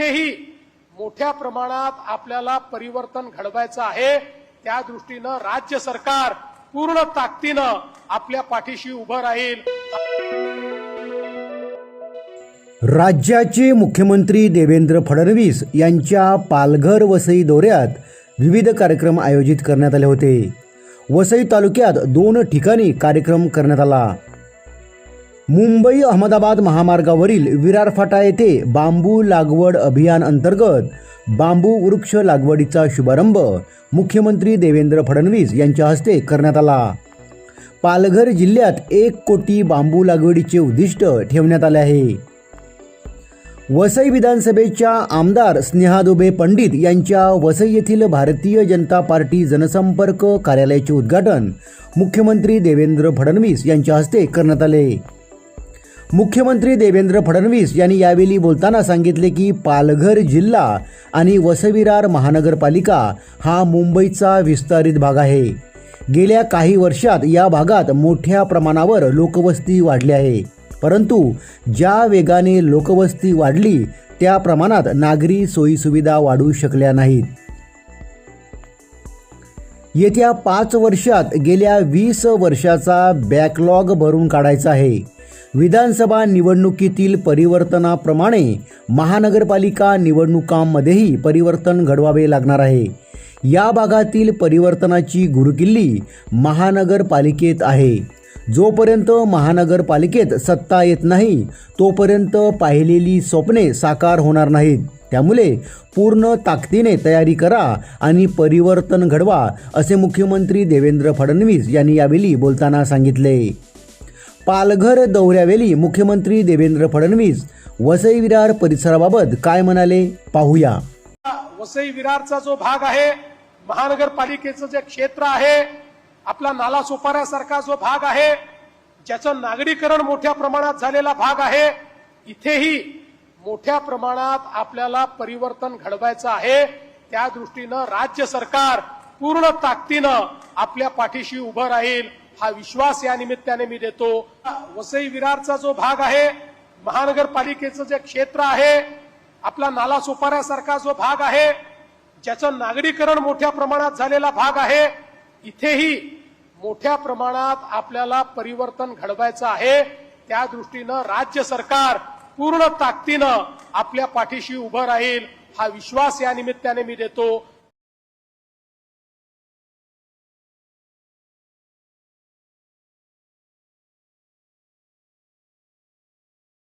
तिथेही मोठ्या प्रमाणात आपल्याला परिवर्तन घडवायचं आहे त्या दृष्टीनं राज्य सरकार पूर्ण ताकदीनं आपल्या पाठीशी उभं राहील. राज्याचे मुख्यमंत्री देवेंद्र फडणवीस यांच्या पालघर वसई दौऱ्यात विविध कार्यक्रम आयोजित करण्यात आले होते. वसई तालुक्यात दोन ठिकाणी कार्यक्रम करण्यात आला. मुंबई अहमदाबाद महामार्गावरील विरार फाटा येथे बांबू लागवड अभियान अंतर्गत बांबू वृक्ष लागवडीचा शुभारंभ मुख्यमंत्री देवेंद्र फडणवीस यांच्या हस्ते करण्यात आला. पालघर जिल्ह्यात एक कोटी बांबू लागवडीचे उद्दिष्ट ठेवण्यात आले आहे. वसई विधानसभेच्या आमदार स्नेहा दुबे पंडित यांच्या वसई येथील भारतीय जनता पार्टी जनसंपर्क कार्यालयाचे उद्घाटन मुख्यमंत्री देवेंद्र फडणवीस यांच्या हस्ते करण्यात आले. मुख्यमंत्री देवेंद्र फडणवीस यांनी यावेळी बोलताना सांगितले की पालघर जिल्हा आणि वसविरार महानगरपालिका हा मुंबईचा विस्तारित भाग आहे. गेल्या काही वर्षात या भागात मोठ्या प्रमाणावर लोकवस्ती वाढली आहे. परंतु ज्या वेगाने लोकवस्ती वाढली त्या प्रमाणात नागरी सोयीसुविधा वाढू शकल्या नाहीत. येत्या पाच वर्षात गेल्या वीस वर्षाचा बॅकलॉग भरून काढायचा आहे. विधानसभा निवडणुकीतील परिवर्तनाप्रमाणे महानगरपालिका निवडणुकांमध्येही परिवर्तन घडवावे लागणार आहे. या भागातील परिवर्तनाची गुरुकिल्ली महानगरपालिकेत आहे. जोपर्यंत महानगरपालिकेत सत्ता येत नाही तोपर्यंत पाहिलेली स्वप्ने साकार होणार नाहीत. त्यामुळे पूर्ण ताकदीने तयारी करा आणि परिवर्तन घडवा असे मुख्यमंत्री देवेंद्र फडणवीस यांनी यावेळी बोलताना सांगितले. पालघर दौऱ्यावेळी मुख्यमंत्री देवेंद्र फडणवीस वसई विरार परिसराबाबत काय म्हणाले पाहूया. वसई विरारचा जो भाग आहे महानगरपालिकेचं जे क्षेत्र आहे आपला नाला सोपाऱ्यासारखा जो भाग आहे ज्याचं नागरीकरण मोठ्या प्रमाणात झालेला भाग आहे इथेही मोठ्या प्रमाणात आपल्याला परिवर्तन घडवायचं आहे. त्या दृष्टीनं राज्य सरकार पूर्ण ताकदीनं आपल्या पाठीशी उभं राहील. हा विश्वास या निमित्ताने मी देतो. वसई विरारचा जो भाग आहे महानगरपालिकेचं जे क्षेत्र आहे आपला नाला सोपाऱ्यासारखा जो भाग आहे ज्याचं नागरीकरण मोठ्या प्रमाणात झालेला भाग आहे इथेही मोठ्या प्रमाणात आपल्याला परिवर्तन घडवायचं आहे. त्या दृष्टीनं राज्य सरकार पूर्ण ताकदीनं आपल्या पाठीशी उभं राहील हा विश्वास या निमित्ताने मी देतो.